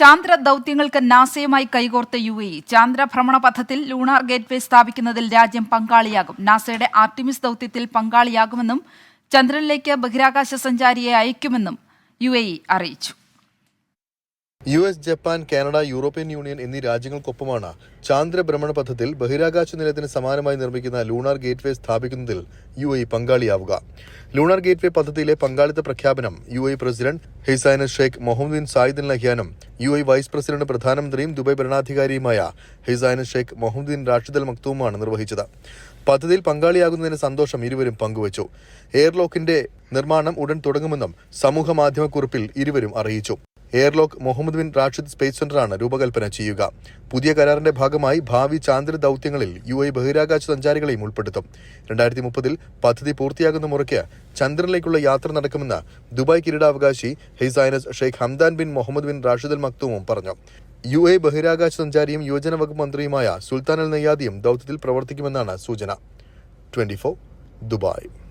ചാന്ദ്ര ദൗത്യങ്ങൾക്ക് നാസയുമായി കൈകോർത്ത U A ചാന്ദ്ര ഭ്രമണ പഥത്തിൽ ലൂണാർ ഗേറ്റ്വേ സ്ഥാപിക്കുന്നതിൽ രാജ്യം പങ്കാളിയാകും. നാസയുടെ ആർട്ടിമിസ് ദൗത്യത്തിൽ പങ്കാളിയാകുമെന്നും ചന്ദ്രനിലേക്ക് ബഹിരാകാശ സഞ്ചാരിയെ അയക്കുമെന്നും യു അറിയിച്ചു. U S Japan Canada European Union എന്നീ രാജ്യങ്ങൾക്കൊപ്പമാണ് ചാന്ദ്രഭ്രമണ പഥത്തിൽ ബഹിരാകാശ നിലയത്തിന് സമാനമായി നിർമ്മിക്കുന്ന ലൂണാർ ഗേറ്റ്വേ സ്ഥാപിക്കുന്നതിൽ യു എ പങ്കാളിയാവുക. ലൂണാർ ഗേറ്റ്വേ പദ്ധതിയിലെ പങ്കാളിത്ത പ്രഖ്യാപനം U A president his highness Sheikh bin Zayed ലഹ്യാനും U A vice president പ്രധാനമന്ത്രിയും Dubai ഭരണാധികാരിയുമായ his highness Sheikh bin Rashid Al മക്തൂമാണ് നിർവഹിച്ചത്. പദ്ധതിയിൽ പങ്കാളിയാകുന്നതിന് സന്തോഷം ഇരുവരും പങ്കുവച്ചു. എയർലോക്കിന്റെ നിർമ്മാണം ഉടൻ തുടങ്ങുമെന്നും സമൂഹ മാധ്യമക്കുറിപ്പിൽ ഇരുവരും അറിയിച്ചു. Airlock Mohammed bin Rashid space സെന്ററാണ് രൂപകൽപ്പന ചെയ്യുക. പുതിയ കരാറിന്റെ ഭാഗമായി ഭാവി ചാന്ദ്ര ദൗത്യങ്ങളിൽ യു ഐ ബഹിരാകാശ സഞ്ചാരികളെയും ഉൾപ്പെടുത്തും. രണ്ടായിരത്തി മുപ്പതിൽ പദ്ധതി പൂർത്തിയാകുന്ന മുറയ്ക്ക് ചന്ദ്രനിലേക്കുള്ള യാത്ര നടക്കുമെന്ന് ദുബായ് കിരീടാവകാശി his highness Sheikh Hamdan bin Mohammed bin Rashid Al മക്തൂമും പറഞ്ഞു. യു എ ബഹിരാകാശ സഞ്ചാരിയും യുവജന വകുപ്പ് മന്ത്രിയുമായ സുൽത്താൻ അൽ നയ്യാദിയും ദൗത്യത്തിൽ പ്രവർത്തിക്കുമെന്നാണ് സൂചന. Twenty Dubai.